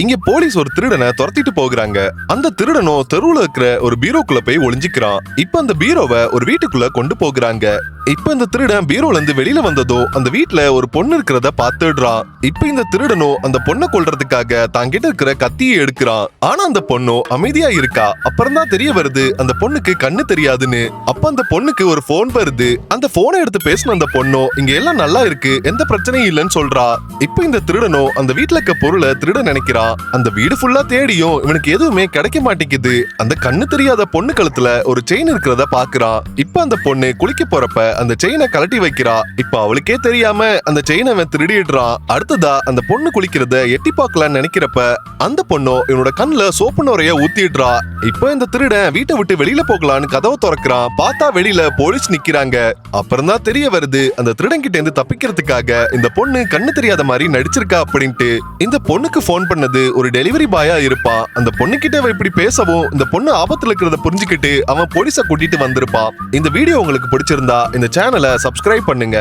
இங்க போலீஸ் ஒரு திருடனை துரத்திட்டு போகிறாங்க. அந்த திருடனும் தெருவுல இருக்கிற ஒரு பீரோக்குள்ள போய் ஒளிஞ்சிக்கிறான். இப்ப அந்த பீரோவை ஒரு வீட்டுக்குள்ள கொண்டு போகிறாங்க. இப்ப இந்த திருடன் பீரோல இருந்து வெளியில வந்ததோ அந்த வீட்டுல ஒரு பொண்ணு இருக்கிறத பாத்துடுறான் இப்ப இந்த திருடனும் அந்த பொண்ணை கொல்றதுக்காக தாங்கிட்ட இருக்கிற கத்தியை எடுக்கிறான். ஆனா அந்த பொண்ணும் அமைதியா இருக்கா? அப்புறம் தான் தெரிய வருது அந்த பொண்ணுக்கு கண்ணு தெரியாதுன்னு. அப்ப அந்த பொண்ணுக்கு ஒரு போன் வருது. அந்த போனை எடுத்து பேசின அந்த பொண்ணும் இங்க எல்லாம் நல்லா இருக்கு எந்த பிரச்சனையும் இல்லைன்னு சொல்றா. இப்ப இந்த திருடனும் அந்த வீட்டுல இருக்க பொருளை திருட நினைக்கிறான் அந்த வீடு ஃபுல்லா தேடியும் இவனுக்கு எதுவுமே கிடைக்க மாட்டேங்குது. அந்த கண்ணு தெரியாத பொண்ணு கழுத்துல ஒரு செயின் இருக்கிறத பாக்குறான் இப்ப அந்த பொண்ணு குளிக்க போறப்ப அந்த செயினை கழட்டி வைக்கிறா. இப்ப அவளுக்கே தெரியாம அந்த செயினை அவன் திருடிடுறான் அடுத்ததா அந்த பொண்ணு குளிக்கிறத எட்டி பார்க்கலாம்னு நினைக்கிறப்ப அந்த பொண்ணும் இவனோட கண்ணுல சோப்பு நுரைய ஊத்திடுறா. இப்ப இந்த திருடன் வீட்டை விட்டு வெளியில போகலான்னு கதவை திறக்கிறான் பார்த்தா வெளியில போலீஸ் நிக்கிறாங்க. அப்புறம் தான் தெரிய வருது அந்த திருடன் கிட்ட இருந்து தப்பிக்கிறதுக்காக இந்த பொண்ணு கண்ணு தெரியாத மாதிரி நடிச்சிருக்கா அப்படின்ட்டு. இந்த பொண்ணுக்கு போன் பண்ணது ஒரு டெலிவரி பாயா இருப்பான் அந்த பொண்ணு கிட்ட இப்படி பேசவும் இந்த பொண்ணு ஆபத்துல இருக்கிறத புரிஞ்சுக்கிட்டு அவன் போலீஸ கூட்டிட்டு வந்திருப்பான் இந்த வீடியோ உங்களுக்கு பிடிச்சிருந்தா இந்த சேனலை சப்ஸ்கிரைப் பண்ணுங்க.